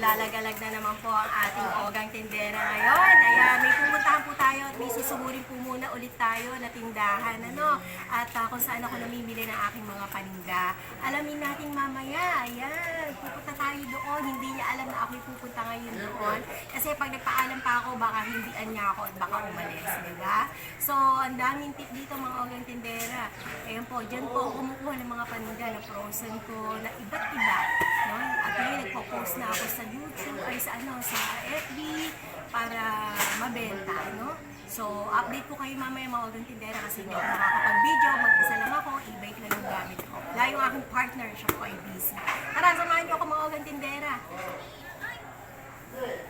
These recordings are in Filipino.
Maglalagalag na naman po ang ating ogang tindera ngayon. Ayan, may pupuntahan po tayo at may susugurin po muna ulit tayo na tindahan. Ano? At ah, kung saan ako namimili ng aking mga paninda. Alamin natin mamaya. Ayan, pupunta tayo doon. Hindi niya alam na ako'y pupunta ngayon doon. Kasi pag nagpaalam pa ako, baka hindian niya ako at baka umalis. Diba? So, ang daming tip dito mga ogang tindera. Ayan po, dyan po kumukuha ng mga paninda na frozen ko na iba't iba. No? Ngayon, nagpo-post na ako sa YouTube, ay sa ano, sa FB para mabenta, no? So, update ko kayo mamaya mga ogang tindera kasi hindi ako nakakapag-video, mag-isa lang ako, e-bike lang yung gamit ko. Dahil yung aking partner, siya po ay busy. Tara, samahan niyo ako mga ogang tindera. Nandito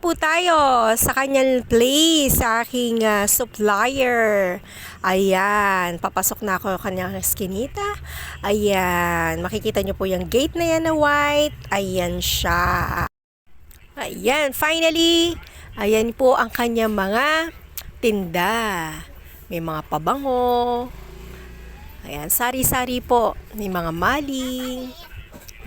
na po tayo sa kanyang place, sa aking ah, supplier. Ayan, papasok na ako kanyang eskinita. Ayan, makikita nyo po yung gate na yan na white. Ayan siya. Ayan, finally, ayan po ang kanyang mga tinda. May mga pabango. Ayan, sari-sari po. May mga maling.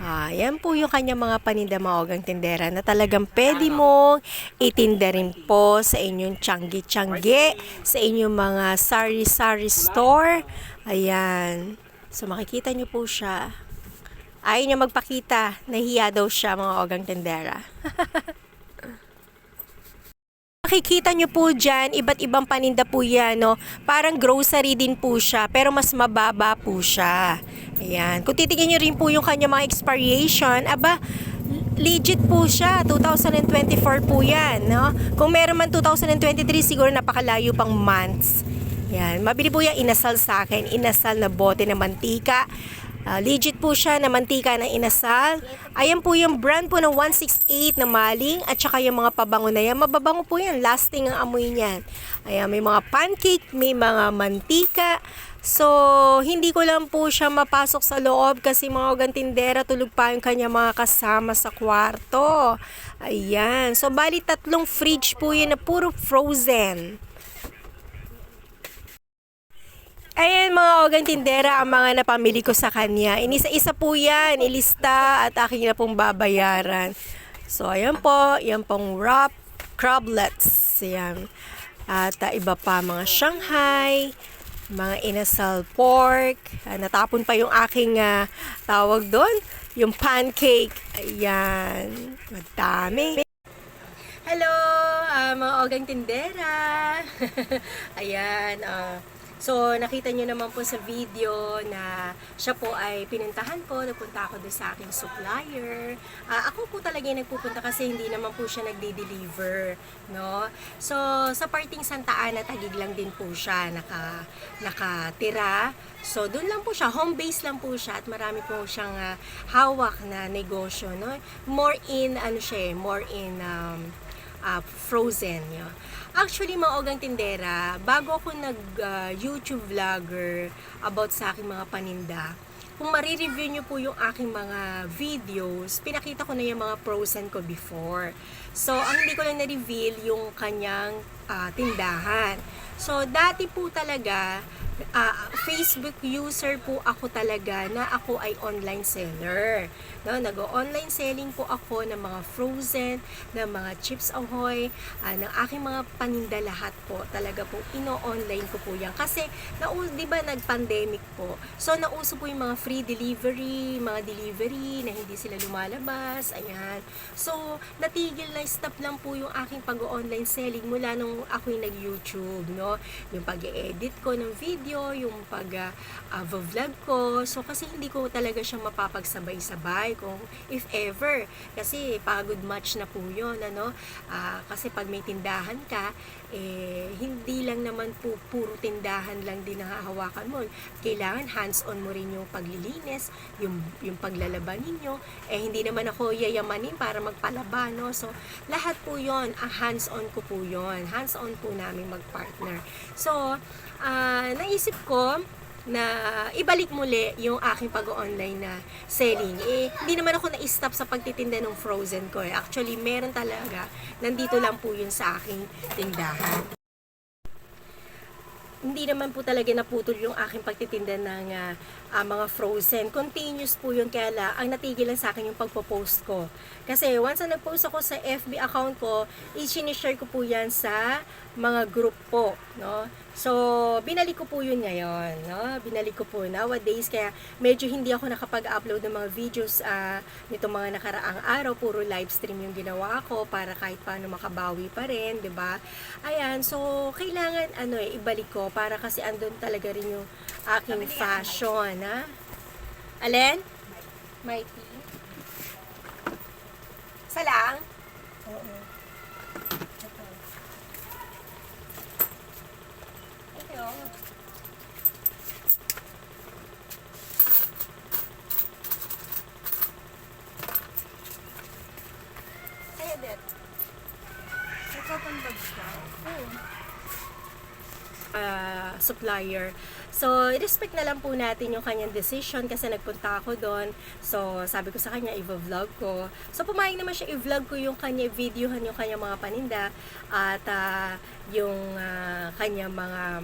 Ah, yan po yung kanyang mga paninda maogang tindera na talagang pwede mong itinda rin po sa inyong tiyanggi-tiyanggi, sa inyong mga sari-sari store. Ayan. So makikita nyo po siya. Ayaw niya magpakita. Nahiya daw siya mga ogang tindera. Makikita nyo po dyan, iba't ibang paninda po yan, no? Parang grocery din po siya, pero mas mababa po siya. Ayan. Kung titignan nyo rin po yung kanya mga expiration, aba, legit po siya. 2024 po yan, no? Kung meron man 2023, siguro napakalayo pang months. Yan. Mabili po yan inasal sa akin. Inasal na bote na mantika. Ah, legit po siya na mantika ng inasal. Ayan po yung brand po ng 168 na maling at saka yung mga pabango na yan. Mababango po yan. Lasting ang amoy niyan. Ayan, may mga pancake, may mga mantika. So, hindi ko lang po siya mapasok sa loob kasi mga gantindera tulog pa yung kanya mga kasama sa kwarto. Ayan. So, bali tatlong fridge po yun na puro frozen. Ayan mga ogang tindera ang mga napamili ko sa kanya. Inisa-isa po yan, ilista at aking na pong babayaran. So ayan po, yan pong wrap crablets. Ayan. At ah, iba pa mga Shanghai, mga inasal pork. Ah, natapon pa yung aking ah, tawag doon, yung pancake. Ayan. Madami. Hello, ah, mga ogang tindera. Ayan, ah, so nakita nyo naman po sa video na siya po ay pinuntahan ko, napunta ako doon sa aking supplier. Ah, ako po talaga yung nagpupunta kasi hindi naman po siya nagde-deliver, no? So, sa parting Santa Ana, tagig lang din po siya naka, nakatira. So, doon lang po siya, home base lang po siya at marami po siyang ah, hawak na negosyo, no? More in, ano siya eh, more in um, uh, frozen. Yun. Actually, mga ogang tindera, bago ako nag-YouTube vlogger about sa aking mga paninda, kung marireview nyo po yung aking mga videos, pinakita ko na yung mga frozen ko before. So, ang hindi ko lang na-reveal yung kanyang ah, tindahan. So, dati po talaga, ah, Facebook user po ako talaga na ako ay online seller. No, nag-online selling po ako ng mga frozen, ng mga chips ahoy, ah, ng aking mga paninda lahat po. Talaga po ino-online ko po yan kasi na 'di ba nag-pandemic po. So nauso po yung mga free delivery, mga delivery na hindi sila lumalabas, ayan. So natigil na stop lang po yung aking pag-online selling mula nung ako'y nag-YouTube, no? Yung pag-edit ko ng video, yung pag-vlog ko. So kasi hindi ko talaga siya mapapagsabay-sabay bahay kung if ever. Kasi pagod match na po yun, ano? Ah, kasi pag may tindahan ka, eh, hindi lang naman po puro tindahan lang din ang hahawakan mo. Kailangan hands-on mo rin yung paglilinis, yung, yung paglalaban ninyo. Eh, hindi naman ako yayamanin para magpalaba, no? So, lahat po yon ang hands-on ko po yon Hands-on po namin mag-partner. So, ah, naisip ko, na ibalik muli yung aking pag-online na selling. Eh, hindi naman ako na-stop sa pagtitinda ng frozen ko. Eh. Actually, meron talaga. Nandito lang po yun sa aking tindahan. Hindi naman po talaga naputol yung aking pagtitinda ng ah, ah, mga frozen. Continuous po yun kaya la, ang natigil lang sa akin yung pagpo-post ko. Kasi once na nag-post ako sa FB account ko, i-share ko po yan sa mga group po, no? So, binalik ko po yun ngayon, no? Binalik ko po nowadays, kaya medyo hindi ako nakapag-upload ng mga videos ah, nitong mga nakaraang araw, puro live stream yung ginawa ko para kahit paano makabawi pa rin, ba? Ayan, so kailangan ano eh ibalik ko para kasi andun talaga rin yung aking fashion, ha? Alin? Mighty. Sa lang? Oo. Ito. Kaya din. Ikaw pang bag ka. Uh, supplier. So, i-respect na lang po natin yung kanyang decision kasi nagpunta ako doon. So, sabi ko sa kanya, i-vlog ko. So, pumayag naman siya, i-vlog ko yung kanya, videohan yung kanyang mga paninda at ah, yung ah, kanyang mga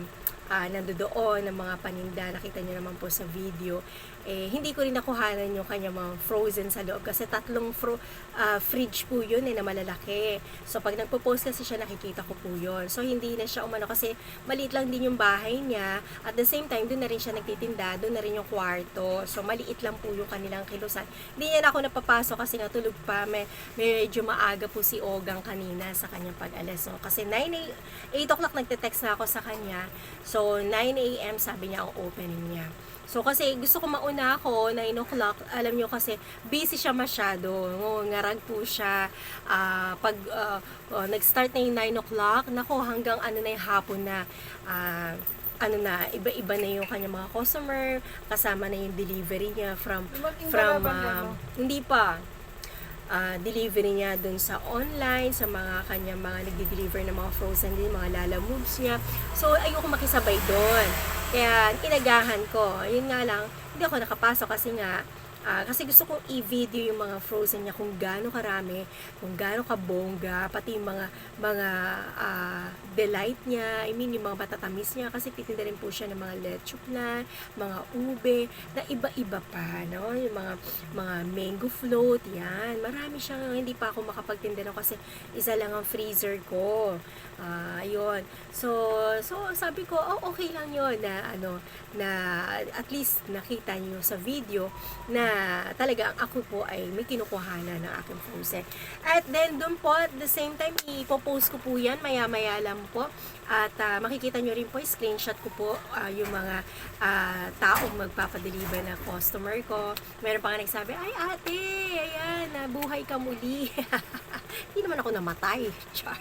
uh, nandoon ng mga paninda. Nakita niyo naman po sa video. Eh, hindi ko rin nakuhanan yung kanyang mga frozen sa loob kasi tatlong fro, ah, fridge po yun eh, na malalaki. So, pag nagpo-post kasi siya, nakikita ko po yun. So, hindi na siya umano kasi maliit lang din yung bahay niya. At the same time, doon na rin siya nagtitinda, doon na rin yung kwarto. So, maliit lang po yung kanilang kilusan. Hindi niya na ako napapasok kasi natulog pa. May, medyo maaga po si Ogang kanina sa kanyang pag-alis. So, kasi 9 a- 8 o'clock nagte-text na ako sa kanya. So, 9 a.m. sabi niya ang opening niya. So, kasi gusto ko mauna ako, 9 o'clock, alam nyo kasi busy siya masyado. Ngarag po siya. Ah, pag ah, oh, nag-start na yung 9 o'clock, nako hanggang ano na yung hapon na, ah, ano na, iba-iba na yung kanya mga customer, kasama na yung delivery niya from, from, ano? hindi pa, ah, delivery niya dun sa online, sa mga kanyang mga nagde-deliver ng mga frozen din, mga lala moves niya. So, ayoko makisabay doon. Kaya, inagahan ko. Yun nga lang, hindi ako nakapasok kasi nga, ah, kasi gusto kong i-video yung mga frozen niya kung gaano karami, kung gaano kabongga, pati yung mga mga ah, delight niya, I mean yung mga matatamis niya kasi titinda rin po siya ng mga leche plan, mga ube, na iba-iba pa, no? Yung mga mga mango float, yan. Marami siyang hindi pa ako makapagtinda no, kasi isa lang ang freezer ko. Ah, ayun. So, so sabi ko, oh, okay lang 'yon na ano na at least nakita niyo sa video na talaga ako po ay may kinukuhanan ng aking frozen. At then doon po at the same time ipo-post ko po 'yan maya-maya lang po. At ah, makikita nyo rin po, screenshot ko po ah, yung mga ah, taong magpapadeliver na customer ko. Meron pa nga nagsabi, ay ate, ayan, nabuhay ka muli. Hindi naman ako namatay. Char.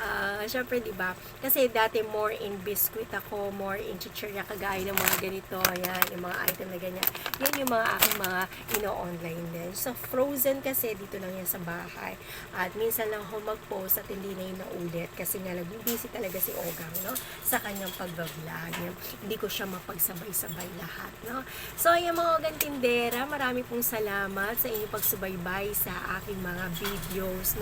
Ah, Siyempre, di ba? Kasi dati more in biscuit ako, more in chichirya, kagaya ng mga ganito. Ayan, yung mga item na ganyan. Yan yung mga aking mga ino-online din. Sa frozen kasi, dito lang yan sa bahay. At minsan lang ako mag-post at hindi na yun naulit. Kasi nga, nag-busy talaga si Ogang, no? Sa kanyang pag-vlog. Hindi ko siya mapagsabay-sabay lahat, no? So, ayan mga Ogang Tindera, marami pong salamat sa inyong pagsubaybay sa aking mga videos, no?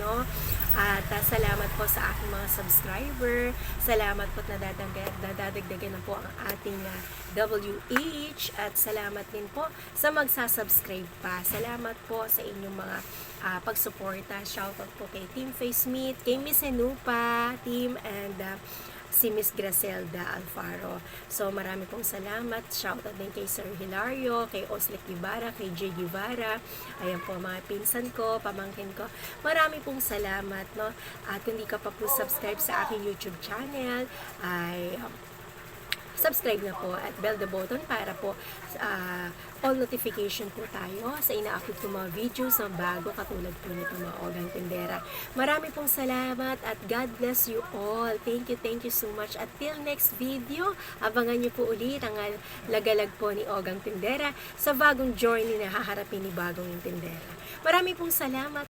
At ah, salamat po sa aking mga subscriber. Salamat po nadadagdagan, nadadagdagan na po ang ating ah, WH. At salamat din po sa magsasubscribe pa. Salamat po sa inyong mga ah, pagsuporta. Shoutout po kay Team Face Meet, kay Miss Enupa, Team, and ah, si Miss Gracelda Alfaro. So marami pong salamat. Shoutout din kay Sir Hilario, kay Oslet Guevara, kay Jay Guevara. Ayan po mga pinsan ko, pamangkin ko. Marami pong salamat, no? At kung di ka pa po subscribe sa aking YouTube channel, ay um, subscribe na po at bell the button para po ah, all notification po tayo sa ina-upload ko mga videos na bago katulad po nito mga Ogang Tindera. Marami pong salamat at God bless you all. Thank you, thank you so much. At till next video, abangan niyo po ulit ang lagalag po ni Ogang Tindera sa bagong journey na haharapin ni Bagong Tindera. Marami pong salamat